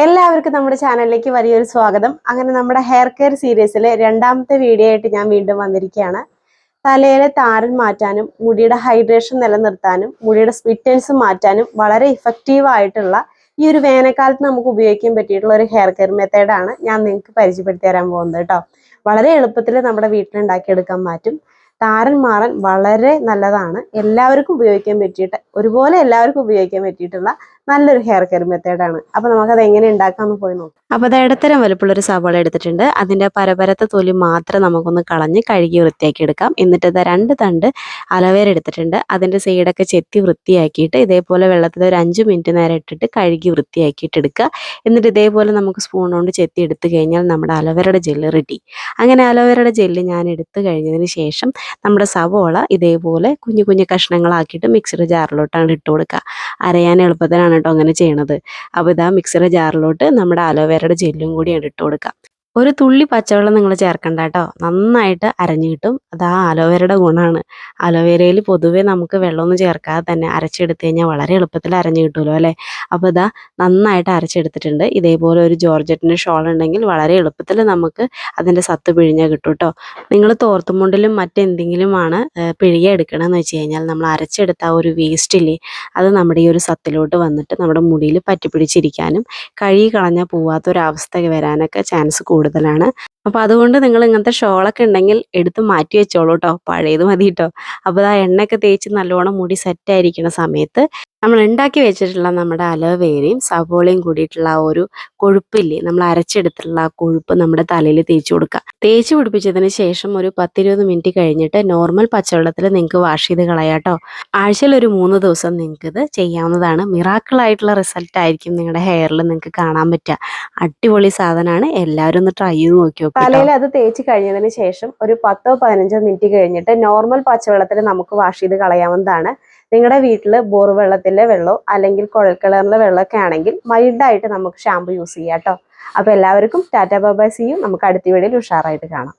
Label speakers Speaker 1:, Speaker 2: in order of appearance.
Speaker 1: എല്ലാവർക്കും നമ്മുടെ ചാനലിലേക്ക് വലിയൊരു സ്വാഗതം. അങ്ങനെ നമ്മുടെ ഹെയർ കെയർ സീരീസിലെ രണ്ടാമത്തെ വീഡിയോ ആയിട്ട് ഞാൻ വീണ്ടും വന്നിരിക്കുകയാണ്. തലയിലെ താരൻ മാറ്റാനും മുടിയുടെ ഹൈഡ്രേഷൻ നിലനിർത്താനും മുടിയുടെ സ്പിറ്റൻസ് മാറ്റാനും വളരെ ഇഫക്റ്റീവ് ആയിട്ടുള്ള ഈ ഒരു വേനൽക്കാലത്ത് നമുക്ക് ഉപയോഗിക്കാൻ പറ്റിയിട്ടുള്ള ഒരു ഹെയർ കെയർ മെത്തേഡാണ് ഞാൻ നിങ്ങൾക്ക് പരിചയപ്പെടുത്തി തരാൻ പോകുന്നത് കേട്ടോ. വളരെ എളുപ്പത്തിൽ നമ്മുടെ വീട്ടിലുണ്ടാക്കിയെടുക്കാൻ മാറ്റും താരൻ മാറാൻ വളരെ നല്ലതാണ്. എല്ലാവർക്കും ഉപയോഗിക്കാൻ പറ്റിയിട്ട് ഒരുപോലെ എല്ലാവർക്കും ഉപയോഗിക്കാൻ പറ്റിയിട്ടുള്ള നല്ലൊരു ഹെയർ കെയർ മെത്തേഡാണ് അപ്പൊ നമുക്കത് എങ്ങനെ ഉണ്ടാക്കാമെന്ന് പോയി നോക്കാം. അപ്പൊ അത് ഇടത്തരം വലുപ്പുള്ള ഒരു സവാള എടുത്തിട്ടുണ്ട്. അതിന്റെ പരപരത്തെ തൊലി മാത്രം നമുക്കൊന്ന് കളഞ്ഞ് കഴുകി വൃത്തിയാക്കി എടുക്കാം. എന്നിട്ട് ഇത് രണ്ട് തണ്ട് അലവേര എടുത്തിട്ടുണ്ട്. അതിന്റെ സൈഡൊക്കെ ചെത്തി വൃത്തിയാക്കിയിട്ട് ഇതേപോലെ വെള്ളത്തിൽ ഒരു അഞ്ച് മിനിറ്റ് നേരം ഇട്ടിട്ട് കഴുകി വൃത്തിയാക്കിയിട്ട് എടുക്കുക. എന്നിട്ട് ഇതേപോലെ നമുക്ക് സ്പൂൺ കൊണ്ട് ചെത്തി എടുത്തു കഴിഞ്ഞാൽ നമ്മുടെ അലവേരയുടെ ജെല്ല് റെഡി അങ്ങനെ അലവേരയുടെ ജെല്ല് ഞാൻ എടുത്തു കഴിഞ്ഞതിന് ശേഷം നമ്മുടെ സവോള ഇതേപോലെ കുഞ്ഞു കുഞ്ഞു കഷ്ണങ്ങളാക്കിയിട്ട് മിക്സിയുടെ ജാറിലോട്ടാണ് ഇട്ട് കൊടുക്കുക. അരയാൻ എളുപ്പത്തിലാണ് കേട്ടോ അങ്ങനെ ചെയ്യണത്. അപ്പോൾ ഇതാ മിക്സിയുടെ ജാറിലോട്ട് നമ്മുടെ അലോവേരയുടെ ജെല്ലും കൂടി ഇട്ട് കൊടുക്കുക ഒരു തുള്ളി പച്ചവെള്ളം നിങ്ങൾ ചേർക്കണ്ട കേട്ടോ നന്നായിട്ട് അരഞ്ഞു കിട്ടും. അത് ആ അലോവേരയുടെ ഗുണമാണ് അലോവേരയിൽ പൊതുവെ നമുക്ക് വെള്ളമൊന്നും ചേർക്കാതെ തന്നെ അരച്ചെടുത്ത് കഴിഞ്ഞാൽ വളരെ എളുപ്പത്തിൽ അരഞ്ഞു കിട്ടുമല്ലോ അല്ലേ? അപ്പോൾ ഇതാ നന്നായിട്ട് അരച്ചെടുത്തിട്ടുണ്ട്. ഇതേപോലെ ഒരു ജോർജറ്റിന്റെ ഷോൾ ഉണ്ടെങ്കിൽ വളരെ എളുപ്പത്തിൽ നമുക്ക് അതിന്റെ സത്ത് പിഴിഞ്ഞാൽ കിട്ടും കേട്ടോ നിങ്ങൾ തോർത്തുമുണ്ടിലും മറ്റെന്തെങ്കിലുമാണ് പിഴിയ എടുക്കണമെന്ന് വെച്ച് കഴിഞ്ഞാൽ നമ്മൾ അരച്ചെടുത്ത ആ ഒരു വേസ്റ്റ് ഇല്ലേ അത് നമ്മുടെ ഈ ഒരു സത്തിലോട്ട് വന്നിട്ട് നമ്മുടെ മുടിയിൽ പറ്റിപ്പിടിച്ചിരിക്കാനും കഴുകി കളഞ്ഞാൽ പോവാത്തൊരവസ്ഥ വരാനൊക്കെ ചാൻസ് കൂടുതലാണ്. അപ്പോൾ അതുകൊണ്ട് നിങ്ങൾ ഇങ്ങനത്തെ ഷോളൊക്കെ ഉണ്ടെങ്കിൽ എടുത്ത് മാറ്റി വെച്ചോളൂ കേട്ടോ പഴയത് മതി കേട്ടോ അപ്പോൾ ആ എണ്ണയൊക്കെ തേച്ച് നല്ലോണം മുടി സെറ്റായിരിക്കുന്ന സമയത്ത് നമ്മൾ ഉണ്ടാക്കി വെച്ചിട്ടുള്ള നമ്മുടെ അലോവേരയും സവോളയും കൂടിയിട്ടുള്ള ആ ഒരു കൊഴുപ്പില്ലേ നമ്മൾ അരച്ചെടുത്തിട്ടുള്ള ആ കൊഴുപ്പ് നമ്മുടെ തലയിൽ തേച്ച് കൊടുക്കുക തേച്ച് പിടിപ്പിച്ചതിന് ശേഷം ഒരു പത്തിരുപത് മിനിറ്റ് കഴിഞ്ഞിട്ട് നോർമൽ പച്ചവെള്ളത്തിൽ നിങ്ങൾക്ക് വാഷ് ചെയ്ത് കളയാട്ടോ ആഴ്ചയിൽ ഒരു മൂന്ന് ദിവസം നിങ്ങൾക്ക് ഇത് ചെയ്യാവുന്നതാണ്. മിറാക്കിൾ ആയിട്ടുള്ള റിസൾട്ട് ആയിരിക്കും നിങ്ങളുടെ ഹെയറിൽ നിങ്ങൾക്ക് കാണാൻ പറ്റുക. അടിപൊളി സാധനമാണ്. എല്ലാവരും ഒന്ന് ട്രൈ ചെയ്ത് നോക്കി നോക്കുക തലയിൽ അത് തേച്ച് കഴിഞ്ഞതിന് ശേഷം ഒരു പത്തോ പതിനഞ്ചോ മിനിറ്റ് കഴിഞ്ഞിട്ട് നോർമൽ പച്ചവെള്ളത്തിൽ നമുക്ക് വാഷ് ചെയ്ത് കളയാവുന്നതാണ്. നിങ്ങളുടെ വീട്ടിൽ ബോർ വെള്ളത്തിലെ വെള്ളമോ അല്ലെങ്കിൽ കുഴൽക്കിണറിലെ വെള്ളമൊക്കെ ആണെങ്കിൽ മൈൽഡായിട്ട് നമുക്ക് ഷാമ്പു യൂസ് ചെയ്യാം കേട്ടോ അപ്പോൾ എല്ലാവർക്കും ടാറ്റാ ബൈ സിയും യു നമുക്ക് അടുത്ത വീഡിയോയിൽ ഉഷാറായിട്ട് കാണാം.